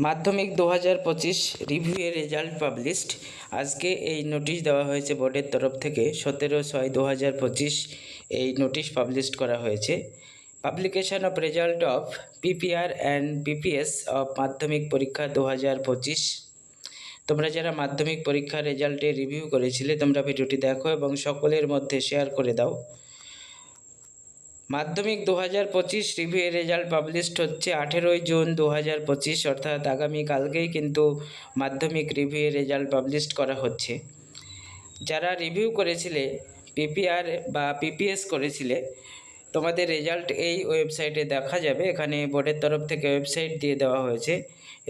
মাধ্যমিক দু হাজার পঁচিশ রিভিউয়ের রেজাল্ট পাবলিশড। আজকে এই নোটিশ দেওয়া হয়েছে বোর্ডের তরফ থেকে। সতেরো ছয় দু হাজার পঁচিশ এই নোটিশ পাবলিশড করা হয়েছে। Publication of result of PPR and PPS of মাধ্যমিক পরীক্ষা দু হাজার পঁচিশ। তোমরা যারা মাধ্যমিক পরীক্ষার রেজাল্টে রিভিউ করেছিলে, তোমরা ভিডিওটি দেখো এবং সকলের মধ্যে শেয়ার করে দাও। মাধ্যমিক দু হাজার পঁচিশ রিভিউ রেজাল্ট পাবলিশড হচ্ছে আঠেরোই জুন দু হাজার পঁচিশ, অর্থাৎ আগামীকালকেই কিন্তু মাধ্যমিক রিভিউ রেজাল্ট পাবলিশড করা হচ্ছে। যারা রিভিউ করেছিলে পিপিআর বা পিপিএস করেছিলে তোমাদের রেজাল্ট এই ওয়েবসাইটে দেখা যাবে। এখানে বোর্ডের তরফ থেকে ওয়েবসাইট দিয়ে দেওয়া হয়েছে।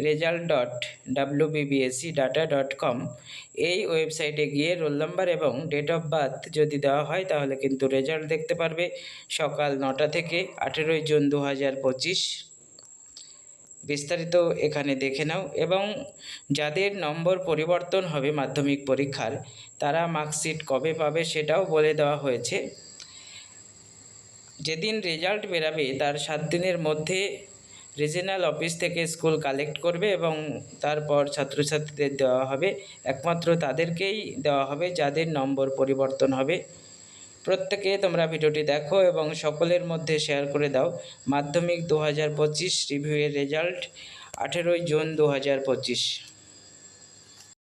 Result dot W BBSC data dot com এই ওয়েবসাইটে গিয়ে রোল নাম্বার এবং ডেট অফ বার্থ যদি দেওয়া হয়, তাহলে কিন্তু রেজাল্ট দেখতে পারবে। সকাল নটা থেকে আঠেরোই জুন দু হাজার পঁচিশ। বিস্তারিত এখানে দেখে নাও। এবং যাদের নম্বর পরিবর্তন হবে মাধ্যমিক পরীক্ষার, তারা মার্কশিট কবে পাবে সেটাও বলে দেওয়া হয়েছে। যেদিন রেজাল্ট বেরাবে, তার সাত দিনের মধ্যে রিজিনাল অফিস থেকে স্কুল কালেক্ট করবে এবং তারপর ছাত্রছাত্রীদের দেওয়া হবে। একমাত্র তাদেরকেই দেওয়া হবে যাদের নম্বর পরিবর্তন হবে। প্রত্যেকে তোমরা ভিডিওটি দেখো এবং সকলের মধ্যে শেয়ার করে দাও। মাধ্যমিক দু হাজার পঁচিশ রিভিউয়ের রেজাল্ট আঠেরোই জুন দু হাজার পঁচিশ।